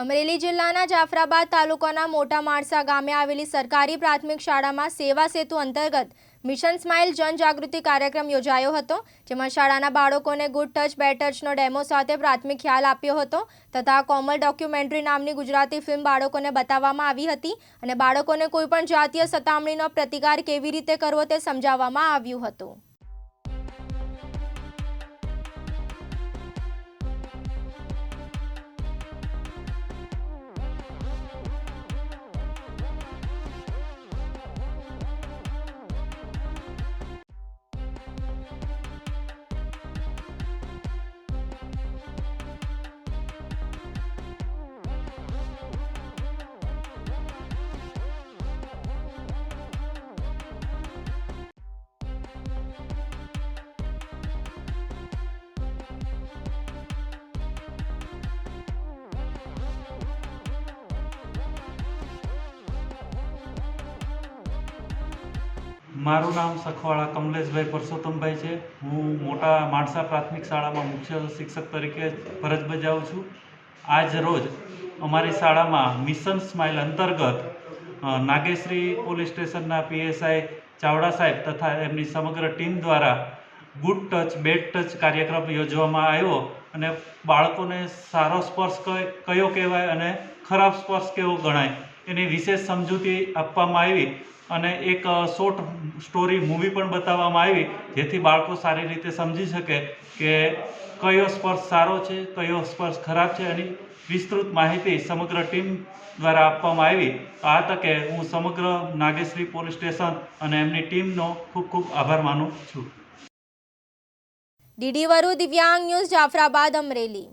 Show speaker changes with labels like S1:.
S1: અમરેલી જિલ્લાના જાફરાબાદ તાલુકાના મોટા માણસા ગામે આવેલી સરકારી પ્રાથમિક શાળામાં સેવા સેતુ અંતર્ગત મિશન સ્માઇલ જનજાગૃતિ કાર્યક્રમ યોજાયો હતો, જેમાં શાળાના બાળકોને ગુડ ટચ, બેડ ટચનો ડેમો સાથે પ્રાથમિક ખ્યાલ આપ્યો હતો તથા કોમલ ડોક્યુમેન્ટરી નામની ગુજરાતી ફિલ્મ બાળકોને બતાવવામાં આવી હતી અને બાળકોને કોઈપણ જાતીય સતામણીનો પ્રતિકાર કેવી રીતે કરવો તે સમજાવવામાં આવ્યું હતું.
S2: મારું નામ સખવાળા કમલેશભાઈ પરસોત્તમભાઈ છે. હું મોટા માણસા પ્રાથમિક શાળામાં મુખ્ય શિક્ષક તરીકે ફરજ બજાવું છું. આજ રોજ અમારી શાળામાં મિશન સ્માઇલ અંતર્ગત નાગેશ્રી પોલીસ સ્ટેશનના પીએસઆઈ ચાવડા સાહેબ તથા એમની સમગ્ર ટીમ દ્વારા ગુડ ટચ, બેડ ટચ કાર્યક્રમ યોજવામાં આવ્યો અને બાળકોને સારો સ્પર્શ કય- કહેવાય અને ખરાબ સ્પર્શ કેવો ગણાય એની વિશેષ સમજૂતી આપવામાં આવી. અને એક શોર્ટ સ્ટોરી મૂવી પણ બતાવવામાં આવી, જેથી બાળકો સારી રીતે સમજી શકે કે કયો સ્પર્શ સારો છે, કયો સ્પર્શ ખરાબ છે એની વિસ્તૃત માહિતી સમગ્ર ટીમ દ્વારા આપવામાં આવી. આ તકે હું સમગ્ર નાગેશ્રી પોલીસ સ્ટેશન અને એમની ટીમનો ખૂબ ખૂબ આભાર માનું છું.
S1: ડીડી વરુ દિવ્યાંગ ન્યૂઝ જાફરાબાદ અમરેલી.